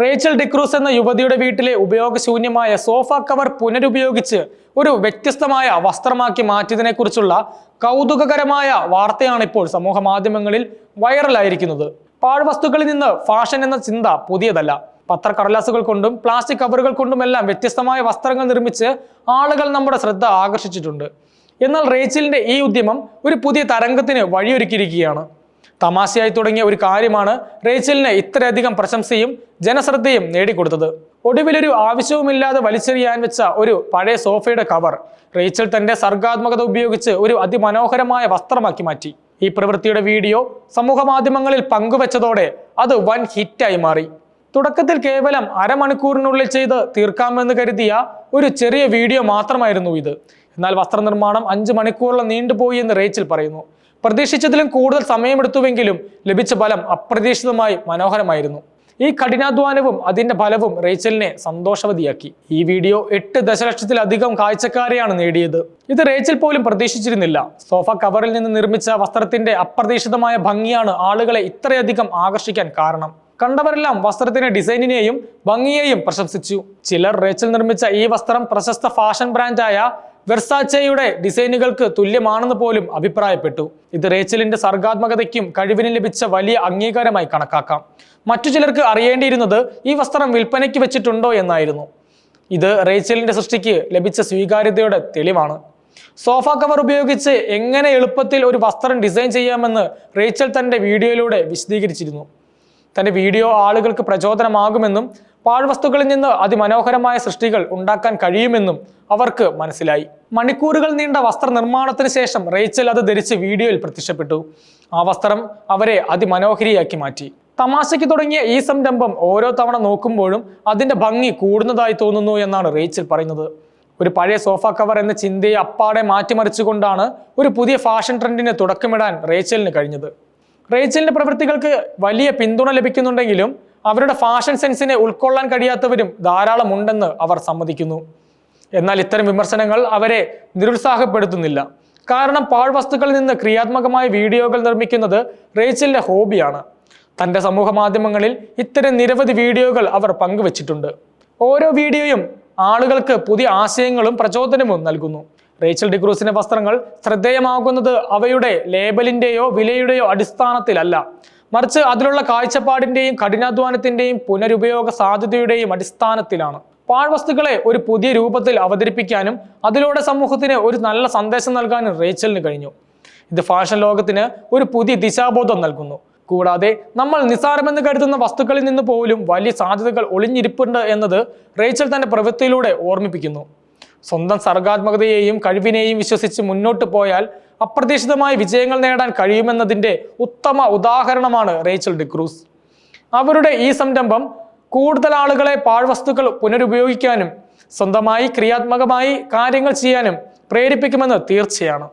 Rachel D'Cruz എന്ന യുവതിയുടെ വീട്ടിലെ ഉപയോഗശൂന്യമായ സോഫ കവർ പുനരുപയോഗിച്ച് ഒരു വ്യത്യസ്തമായ വസ്ത്രമാക്കി മാറ്റിയതിനെക്കുറിച്ചുള്ള കൗതുകകരമായ വാർത്തയാണ് ഇപ്പോൾ സമൂഹ മാധ്യമങ്ങളിൽ വൈറലായിരിക്കുന്നത്. പാഴ്വസ്തുക്കളിൽ നിന്ന് ഫാഷൻ എന്ന ചിന്ത പുതിയതല്ല. പത്രക്കടലാസുകൾ കൊണ്ടും പ്ലാസ്റ്റിക് കവറുകൾ കൊണ്ടുമെല്ലാം വ്യത്യസ്തമായ വസ്ത്രങ്ങൾ നിർമ്മിച്ച് ആളുകൾ നമ്മുടെ ശ്രദ്ധ ആകർഷിച്ചിട്ടുണ്ട്. എന്നാൽ റേച്ചലിന്റെ ഈ ഉദ്യമം ഒരു പുതിയ തരംഗത്തിന് വഴിയൊരുക്കിയിരിക്കുകയാണ്. തമാശയായി തുടങ്ങിയ ഒരു കാര്യമാണ് റേച്ചലിന് ഇത്രയധികം പ്രശംസയും ജനശ്രദ്ധയും നേടിക്കൊടുത്തത്. ഒടുവിലൊരു ആവശ്യവുമില്ലാതെ വലിച്ചെറിയാൻ വെച്ച ഒരു പഴയ സോഫയുടെ കവർ റേച്ചൽ തന്റെ സർഗാത്മകത ഉപയോഗിച്ച് ഒരു അതിമനോഹരമായ വസ്ത്രമാക്കി മാറ്റി. ഈ പ്രവൃത്തിയുടെ വീഡിയോ സമൂഹ മാധ്യമങ്ങളിൽ പങ്കുവച്ചതോടെ അത് വൻ ഹിറ്റായി മാറി. തുടക്കത്തിൽ കേവലം അരമണിക്കൂറിനുള്ളിൽ ചെയ്ത് തീർക്കാമെന്ന് കരുതിയ ഒരു ചെറിയ വീഡിയോ മാത്രമായിരുന്നു ഇത്. എന്നാൽ വസ്ത്രനിർമ്മാണം അഞ്ച് മണിക്കൂറോളം നീണ്ടുപോയി എന്ന് റേച്ചിൽ പറയുന്നു. പ്രതീക്ഷിച്ചതിലും കൂടുതൽ സമയമെടുത്തുവെങ്കിലും ലഭിച്ച ഫലം അപ്രതീക്ഷിതമായി മനോഹരമായിരുന്നു. ഈ കഠിനാധ്വാനവും അതിന്റെ ഫലവും റേച്ചലിനെ സന്തോഷവതിയാക്കി. ഈ വീഡിയോ എട്ട് ദശലക്ഷത്തിലധികം കാഴ്ചക്കാരെയാണ് നേടിയത്. ഇത് റേച്ചൽ പോലും പ്രതീക്ഷിച്ചിരുന്നില്ല. സോഫ കവറിൽ നിന്ന് നിർമ്മിച്ച വസ്ത്രത്തിന്റെ അപ്രതീക്ഷിതമായ ഭംഗിയാണ് ആളുകളെ ഇത്രയധികം ആകർഷിക്കാൻ കാരണം. കണ്ടവരെല്ലാം വസ്ത്രത്തിന്റെ ഡിസൈനിനെയും ഭംഗിയെയും പ്രശംസിച്ചു. ചിലർ റേച്ചൽ നിർമ്മിച്ച ഈ വസ്ത്രം പ്രശസ്ത ഫാഷൻ ബ്രാൻഡായ വെർസാച്ചയുടെ ഡിസൈനുകൾക്ക് തുല്യമാണെന്ന് പോലും അഭിപ്രായപ്പെട്ടു. ഇത് റേച്ചലിന്റെ സർഗാത്മകതയ്ക്കും കഴിവിന് ലഭിച്ച വലിയ അംഗീകാരമായി കണക്കാക്കാം. മറ്റു ചിലർക്ക് അറിയേണ്ടിയിരുന്നത് ഈ വസ്ത്രം വിൽപ്പനയ്ക്ക് വെച്ചിട്ടുണ്ടോ എന്നായിരുന്നു. ഇത് റേച്ചലിന്റെ സൃഷ്ടിക്ക് ലഭിച്ച സ്വീകാര്യതയുടെ തെളിവാണ്. സോഫ കവർ ഉപയോഗിച്ച് എങ്ങനെ എളുപ്പത്തിൽ ഒരു വസ്ത്രം ഡിസൈൻ ചെയ്യാമെന്ന് റേച്ചൽ തന്റെ വീഡിയോയിലൂടെ വിശദീകരിച്ചിരുന്നു. തന്റെ വീഡിയോ ആളുകൾക്ക് പ്രചോദനമാകുമെന്നും പാഴ്വസ്തുക്കളിൽ നിന്ന് അതിമനോഹരമായ സൃഷ്ടികൾ ഉണ്ടാക്കാൻ കഴിയുമെന്നും അവർക്ക് മനസ്സിലായി. മണിക്കൂറുകൾ നീണ്ട വസ്ത്ര നിർമ്മാണത്തിന് ശേഷം റേച്ചൽ അത് ധരിച്ച് വീഡിയോയിൽ പ്രത്യക്ഷപ്പെട്ടു. ആ വസ്ത്രം അവരെ അതിമനോഹരിയാക്കി മാറ്റി. തമാശയ്ക്ക് തുടങ്ങിയ ഈ സംരംഭം ഓരോ തവണ നോക്കുമ്പോഴും അതിന്റെ ഭംഗി കൂടുന്നതായി തോന്നുന്നു എന്നാണ് റേച്ചൽ പറയുന്നത്. ഒരു പഴയ സോഫ കവർ എന്ന ചിന്തയെ അപ്പാടെ മാറ്റിമറിച്ചുകൊണ്ടാണ് ഒരു പുതിയ ഫാഷൻ ട്രെൻഡിന് തുടക്കമിടാൻ റേച്ചലിന് കഴിഞ്ഞത്. റേച്ചലിന്റെ പ്രവൃത്തികൾക്ക് വലിയ പിന്തുണ ലഭിക്കുന്നുണ്ടെങ്കിലും അവരുടെ ഫാഷൻ സെൻസിനെ ഉൾക്കൊള്ളാൻ കഴിയാത്തവരും ധാരാളം ഉണ്ടെന്ന് അവർ സമ്മതിക്കുന്നു. എന്നാൽ ഇത്തരം വിമർശനങ്ങൾ അവരെ നിരുത്സാഹപ്പെടുത്തുന്നില്ല. കാരണം പാഴ്വസ്തുക്കളിൽ നിന്ന് ക്രിയാത്മകമായ വീഡിയോകൾ നിർമ്മിക്കുന്നത് റേച്ചലിന്റെ ഹോബിയാണ്. തന്റെ സമൂഹ മാധ്യമങ്ങളിൽ ഇത്തരം നിരവധി വീഡിയോകൾ അവർ പങ്കുവച്ചിട്ടുണ്ട്. ഓരോ വീഡിയോയും ആളുകൾക്ക് പുതിയ ആശയങ്ങളും പ്രചോദനവും നൽകുന്നു. റേച്ചൽ ഡിക്രൂസിന്റെ വസ്ത്രങ്ങൾ ശ്രദ്ധേയമാകുന്നത് അവയുടെ ലേബലിന്റെയോ വിലയുടെയോ അടിസ്ഥാനത്തിലല്ല. മറിച്ച് അതിലുള്ള കാഴ്ചപ്പാടിന്റെയും കഠിനാധ്വാനത്തിന്റെയും പുനരുപയോഗ സാധ്യതയുടെയും അടിസ്ഥാനത്തിലാണ്. പാഴ്വസ്തുക്കളെ ഒരു പുതിയ രൂപത്തിൽ അവതരിപ്പിക്കാനും അതിലൂടെ സമൂഹത്തിന് ഒരു നല്ല സന്ദേശം നൽകാനും റേച്ചലിന് കഴിഞ്ഞു. ഇത് ഫാഷൻ ലോകത്തിന് ഒരു പുതിയ ദിശാബോധം നൽകുന്നു. കൂടാതെ നമ്മൾ നിസ്സാരമെന്ന് കരുതുന്ന വസ്തുക്കളിൽ നിന്ന് പോലും വലിയ സാധ്യതകൾ ഒളിഞ്ഞിരിപ്പുണ്ട് എന്നത് റേച്ചൽ തന്റെ പ്രവൃത്തിയിലൂടെ ഓർമ്മിപ്പിക്കുന്നു. സ്വന്തം സർഗാത്മകതയെയും കഴിവിനെയും വിശ്വസിച്ച് മുന്നോട്ട് പോയാൽ അപ്രതീക്ഷിതമായ വിജയങ്ങൾ നേടാൻ കഴിയുമെന്നതിന്റെ ഉത്തമ ഉദാഹരണമാണ് റേച്ചൽ ഡിക്രൂസ് അവരുടെ ഈ സംരംഭം കൂടുതൽ ആളുകളെ പാഴ്വസ്തുക്കൾ പുനരുപയോഗിക്കാനും സ്വന്തമായി ക്രിയാത്മകമായി കാര്യങ്ങൾ ചെയ്യാനും പ്രേരിപ്പിക്കുമെന്ന് തീർച്ചയാണ്.